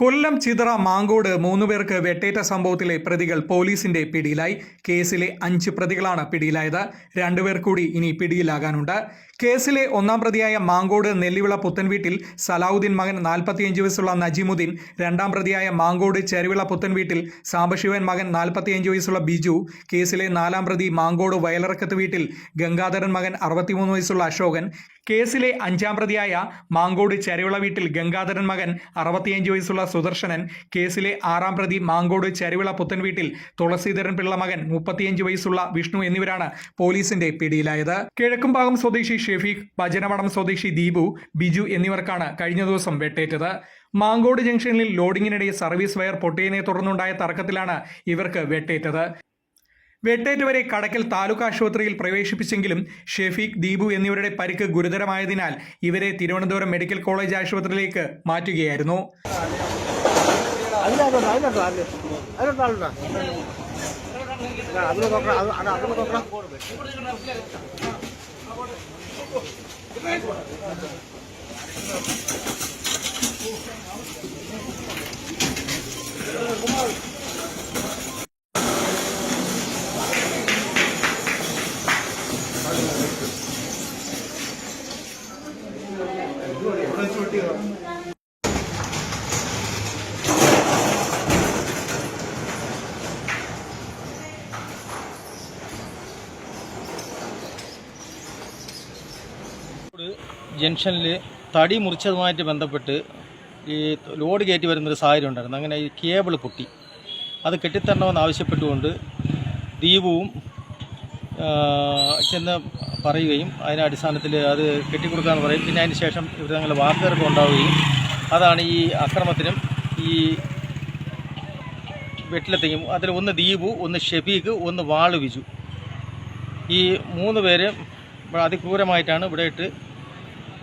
കൊല്ലം ചിതറ മാങ്കോട് മൂന്നുപേർക്ക് വെട്ടേറ്റ സംഭവത്തിലെ പ്രതികൾ പോലീസിന്റെ പിടിയിലായി. കേസിലെ അഞ്ച് പ്രതികളാണ് പിടിയിലായത്. രണ്ടുപേർ കൂടി ഇനി പിടിയിലാകാനുണ്ട്. കേസിലെ ഒന്നാം പ്രതിയായ മാങ്കോട് നെല്ലിവിള പുത്തൻവീട്ടിൽ സലാഹുദ്ദീൻ മകൻ നാൽപ്പത്തിയഞ്ച് വയസ്സുള്ള നജീമുദ്ദീൻ രണ്ടാം പ്രതിയായ മാങ്കോട് ചെരുവിള പുത്തൻവീട്ടിൽ സാംബശിവൻ മകൻ നാൽപ്പത്തിയഞ്ച് വയസ്സുള്ള ബിജു കേസിലെ നാലാം പ്രതി മാങ്കോട് വയലിറക്കത്ത് വീട്ടിൽ ഗംഗാധരൻ മകൻ അറുപത്തിമൂന്ന് വയസ്സുള്ള അശോകൻ കേസിലെ അഞ്ചാം പ്രതിയായ മാങ്കോട് ചെരുവിള വീട്ടിൽ ഗംഗാധരൻ മകൻ അറുപത്തിയഞ്ച് വയസ്സുള്ള സുദർശനൻ കേസിലെ ആറാം പ്രതി മാങ്കോട് ചരുവിള പുത്തൻ വീട്ടിൽ തുളസീധരൻ പിള്ള മകൻ മുപ്പത്തിയഞ്ച് വയസ്സുള്ള വിഷ്ണു എന്നിവരാണ് പോലീസിന്റെ പിടിയിലായത്. കിഴക്കുംഭാഗം സ്വദേശി ഷെഫീഖ് ഭജനവടം സ്വദേശി ദീപു ബിജു എന്നിവർക്കാണ് കഴിഞ്ഞ ദിവസം വെട്ടേറ്റത്. മാങ്കോട് ജംഗ്ഷനിൽ ലോഡിങ്ങിനിടെ സർവീസ് വയർ പൊട്ടിയതിനെ തുടർന്നുണ്ടായ തർക്കത്തിലാണ് ഇവർക്ക് വെട്ടേറ്റത്. വെട്ടേറ്റവരെ കടക്കൽ താലൂക്ക് ആശുപത്രിയിൽ പ്രവേശിപ്പിച്ചെങ്കിലും ഷെഫീഖ് ദീപു എന്നിവരുടെ പരിക്ക് ഗുരുതരമായതിനാൽ ഇവരെ തിരുവനന്തപുരം മെഡിക്കൽ കോളേജ് ആശുപത്രിയിലേക്ക് മാറ്റുകയായിരുന്നു. Thank അതിനകത്ത് അതിൽ അതിനകത്ത് ആളുണ്ടോ അതിന് നോക്കണം അത് അത് അതിന് നോക്കണം ജംഗ്ഷനിൽ തടി മുറിച്ചതുമായിട്ട് ബന്ധപ്പെട്ട് ഈ ലോഡ് കയറ്റി വരുന്നൊരു സാഹചര്യം ഉണ്ടായിരുന്നു. അങ്ങനെ ഈ കേബിൾ പൊട്ടി. അത് കെട്ടിത്തരണമെന്ന് ആവശ്യപ്പെട്ടുകൊണ്ട് ദീപവും ചെന്ന് പറയുകയും അതിന്റെ അടിസ്ഥാനത്തിൽ അത് കെട്ടിക്കൊടുക്കാമെന്ന് പറയും. പിന്നെ അതിന് ശേഷം ഇവർ തങ്ങളുടെ വാക്കുതർക്കം ഉണ്ടാവുകയും അതാണ് ഈ അക്രമത്തിനും ഈ വെട്ടിലെത്തിക്കും അതിൽ ഒന്ന് ദീപു ഒന്ന് ഷെഫീഖ് ഒന്ന് വാൾ വിജു ഈ മൂന്ന് പേര് അതിക്രൂരമായിട്ടാണ് ഇവിടെ ഇട്ട്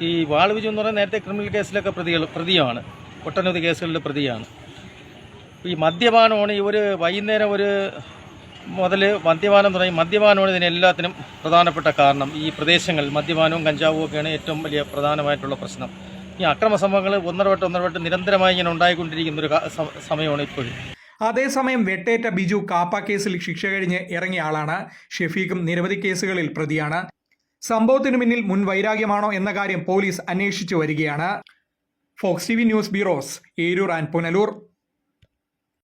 ഈ വാൾ വിജു എന്ന് പറയുന്നത് നേരത്തെ ക്രിമിനൽ കേസിലൊക്കെ പ്രതികൾ പ്രതിയാണ്. ഒട്ടനവധി കേസുകളിൽ പ്രതിയാണ്. ഈ മദ്യപാനമാണ് ഈ ഒരു വൈകുന്നേരം ഒരു മുതൽ മദ്യപാനം തുടങ്ങി മദ്യപാനമാണ് ഇതിനെല്ലാത്തിനും പ്രധാനപ്പെട്ട കാരണം. ഈ പ്രദേശങ്ങളിൽ മദ്യപാനവും കഞ്ചാവും ഒക്കെയാണ് ഏറ്റവും വലിയ പ്രധാനമായിട്ടുള്ള പ്രശ്നം. ഈ അക്രമ സംഭവങ്ങൾ ഒന്നര വട്ടം ഒന്നര വട്ടം നിരന്തരമായി ഇങ്ങനെ ഉണ്ടായിക്കൊണ്ടിരിക്കുന്ന ഒരു സമയമാണ് ഇപ്പോഴും. അതേസമയം വെട്ടേറ്റ ബിജു കാപ്പ കേസിൽ ശിക്ഷ കഴിഞ്ഞ് ഇറങ്ങിയ ആളാണ്. ഷെഫീഖും നിരവധി കേസുകളിൽ പ്രതിയാണ്. സംഭവത്തിനു പിന്നിൽ മുൻ വൈരാഗ്യമാണോ എന്ന കാര്യം പോലീസ് അന്വേഷിച്ചു വരികയാണ്. Fox T V news bureaus Eroor and Punalur.